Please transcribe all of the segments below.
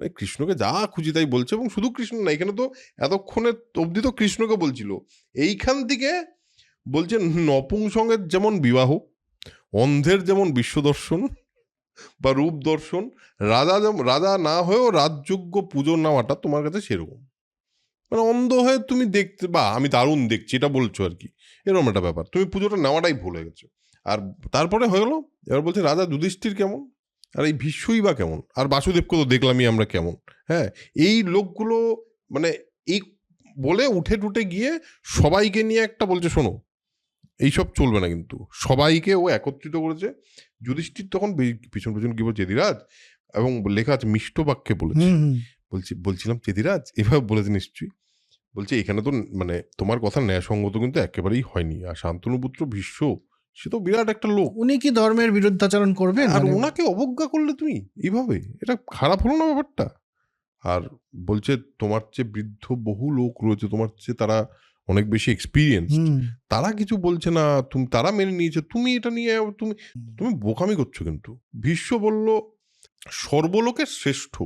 মানে কৃষ্ণকে যা খুশি তাই বলছে এবং শুধু কৃষ্ণ না, এখানে তো এতক্ষণে অবধি তো কৃষ্ণকে বলছিল। এইখান থেকে বলছে নপুংসঙ্গের যেমন বিবাহ, অন্ধের যেমন বিশ্বদর্শন বা রূপ দর্শন রাজা যেমন রাজা না হয়েও রাজযোগ্য পুজো নেওয়াটা তোমার কাছে সেরকম। মানে অন্ধ হয়ে তুমি দেখতে, বা আমি দারুণ দেখছি, এটা বলছো আর কি। এরকম একটা ব্যাপার। তুমি পুজোটা নেওয়াটাই ভুল গেছো। আর তারপরে হয়ে গেলো? এবার বলছে, রাজা যুধিষ্ঠির কেমন? আর এই ভীষ্মই বা কেমন? আর বাসুদেবকে তো দেখলামই আমরা কেমন। হ্যাঁ এই লোকগুলো মানে এই বলে উঠে টুটে গিয়ে সবাইকে নিয়ে একটা বলছে শোনো এইসব চলবে না কিন্তু। সবাইকে ও একত্রিত করেছে। যুধিষ্ঠির তখন পিছন পিছন কি বলছে দিরাজ এবং লেখা আছে মিষ্ট বাক্যে বলেছে। বলছি বলছিলাম চেদিরাজ এভাবে বলেছে নিশ্চয়ই? বলছে এখানে তো মানে তোমার কথা ন্যায়সঙ্গত কিন্তু একেবারেই হয়নি। আর শান্তনুপুত্র ভীষ্ম সে তো বিরাট একটা লোক। উনি কি ধর্মের বিরুদ্ধাচরণ করবেন? আর মানে- ওনাকে অবজ্ঞা করলে তুমি? এইভাবে? এটা খারাপ হলো না ব্যাপারটা? আর বলছে তোমার চেয়ে বৃদ্ধ বহু লোক রয়েছে। তোমার চেয়ে তারা অনেক বেশি এক্সপিরিয়েন্স তারা কিছু বলছে না তুমি তারা মেনে নিয়েছে। তুমি এটা নিয়ে তুমি তুমি বোকামি করছ কিন্তু। ভীষ্ম বলল সর্বলোকের শ্রেষ্ঠ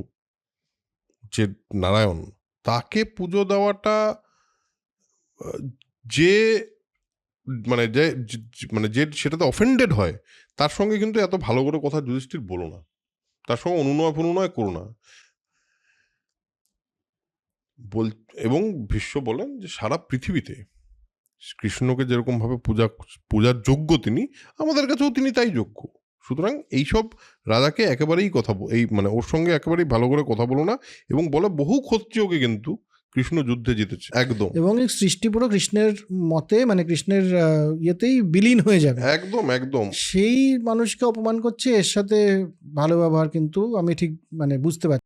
যে নারায়ণ তাকে পুজো দেওয়াটা যে মানে যে মানে যে সেটাতে অফেন্ডেড হয়, তার সঙ্গে কিন্তু এত ভালো করে কথা যুধিষ্ঠির বলো না। তার সঙ্গে অনুনয় ফনুনয় করো না। বল, এবং ভীষ্ম বলেন যে সারা পৃথিবীতে কৃষ্ণকে যেরকম ভাবে পূজা, পূজার যোগ্য তিনি, আমাদের কাছেও তিনি তাই যোগ্য। সুতরাং এইসব রাজাকে একেবারেই কথা এই মানে ওর সঙ্গে একেবারেই ভালো করে কথা বলো না এবং বলে বহু ক্ষত্রিয়কে কিন্তু কৃষ্ণ যুদ্ধে জিতেছে। একদম। এবং এই সৃষ্টি পুরো কৃষ্ণের মতে মানে কৃষ্ণের ইয়েতেই বিলীন হয়ে যাবে। একদম একদম। সেই মানুষকে অপমান করছে এর সাথে ভালো ব্যবহার কিন্তু আমি ঠিক মানে বুঝতে পারছি।